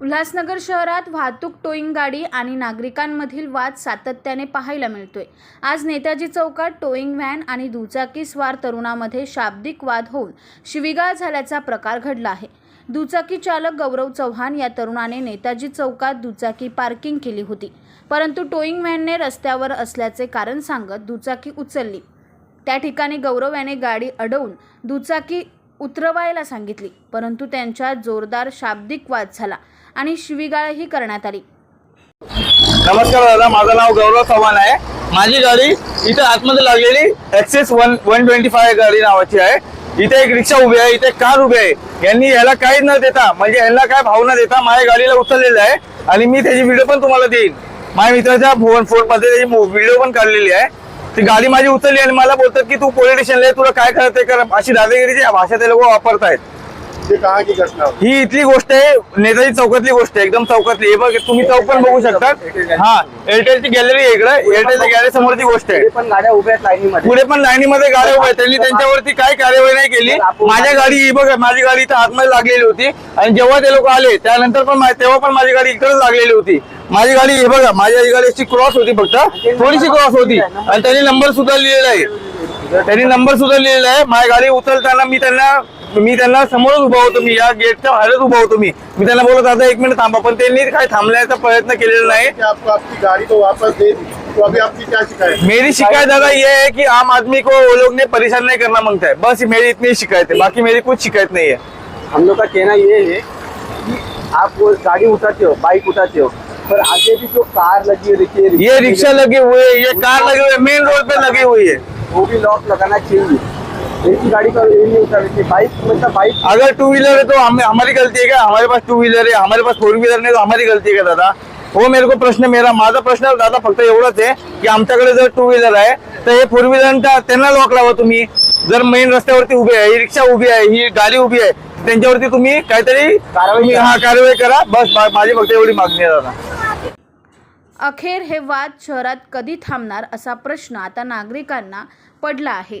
उल्हासनगर शहरात वाहतूक टोईंग गाडी आणि नागरिकांमधील वाद सातत्याने पाहायला मिळतोय. आज नेताजी चौकात टोईंग व्हॅन आणि दुचाकी स्वार तरुणामध्ये शाब्दिक वाद होऊन शिवीगाळ झाल्याचा प्रकार घडला आहे. दुचाकी चालक गौरव चव्हाण या तरुणाने नेताजी चौकात दुचाकी पार्किंग केली होती. परंतु टोईंग व्हॅनने रस्त्यावर असल्याचे कारण सांगत दुचाकी उचलली. त्या ठिकाणी गौरव याने गाडी अडवून दुचाकी उतरवायला सांगितली परंतु त्यांच्या जोरदार शाब्दिक वाद झाला आणि शिवीगाळही करण्यात आली. नमस्कार दादा माझं नाव गौरव चव्हाण आहे. माझी गाडी इथे आतमध्ये लागलेली Access one one twenty five गाडी नावाची आहे. इथे एक रिक्षा उभी आहे इथे एक कार उभी आहे. यांनी याला काही न देता म्हणजे यांना काय भाव न देता माझ्या गाडीला उचललेलं आहे. आणि मी त्याची व्हिडिओ पण तुम्हाला देईन. माझ्या मित्राच्या फोन फोनमध्ये त्याची व्हिडिओ पण काढलेली आहे. ती गाडी माझी उचलली आणि मला बोलतात की तू पोलीस स्टेशनला तुला काय करत ते कर. अशी दादागिरीची भाषा ते लोक वापरतायत. कहाँ की घटना हुई? ही इथली गोष्ट आहे नेताजी चौकातली गोष्ट आहे एकदम चौकातली. हे बघ तुम्ही चौक पण बघू शकता हा एअरटेलची गॅलरी आहे इकडे. एअरटेलच्या गॅलरी समोरची गोष्ट आहे. पुढे पण गाड्या उभ्या आहेत लाईनीमध्ये. पुढे पण लाईनीमध्ये गाड्या उभ्या आहेत. त्यांनी त्यांच्यावरती काय कार्यवाही नाही केली. माझ्या गाडी ही बघ माझी गाडी इथं आतमध्ये लागलेली होती. आणि जेव्हा ते लोक आले त्यानंतर पण तेव्हा पण माझी गाडी इकडेच लागलेली होती. माझी गाडी हे बघा माझ्या गाडी अशी क्रॉस होती फक्त. थोडीशी क्रॉस होती. आणि त्यांनी नंबर सुद्धा लिहिलेला आहे. त्यांनी नंबर सुद्धा लिहिलेला आहे. माझी गाडी उचलताना मी त्यांना मी त्यांना समोरच उभा होतो मी या गेटच्या बाहेरच उभा होतो मी. मी त्यांना बोलत आता एक मिनिट थांबा पण त्यांनी काय थांबण्याचा प्रयत्न केलेला नाही. आपको आपकी गाड़ी तो वापस दे दी. तो अभी आपकी क्या शिकायत मेरी शिकायत दादा ये है कि आम आदमी को वो लोग ने परेशान नहीं करना माँगता है। बस मेरी इतनी शिकायत है बाकी मेरी कुछ शिकायत नहीं है। हम लोग का कहना ये है कि आप वो गाड़ी उठाते हो बाइक उठाते हो पर आगे भी जो कार लगी है देखिए ये रिक्शा लगे हुए हैं, ये कार लगे हुए मेन रोड पे लगी हुई है। वो भी लॉक लगाना चाहिए। गाड़ी का ये नहीं उठा देखिए बाइक मतलब बाइक अगर टू व्हीलर है तो हम हमारी गलती है क्या? हमारे पास टू व्हीलर है हमारे पास फोर व्हीलर नहीं तो हमारी गलती है का दादा? हो मेरे को प्रश्न मेरा माझा प्रश्न दादा फक्त एवढंच आहे की आमच्याकडे जर टू व्हीलर आहे तर हे फोर व्हीलर त्यांना लॉक लावा तुम्ही. जर मेन रस्त्यावरती उभी आहे ही रिक्षा उभी आहे ही गाडी उभी आहे त्यांच्यावरती तुम्ही काहीतरी तुम्ही हा कारवाई करा. बस माझी फक्त एवढी मागणी आहे दादा. अखेर हे वाद शहरात कधी थांबणार असा प्रश्न आता नागरिकांना पडला आहे.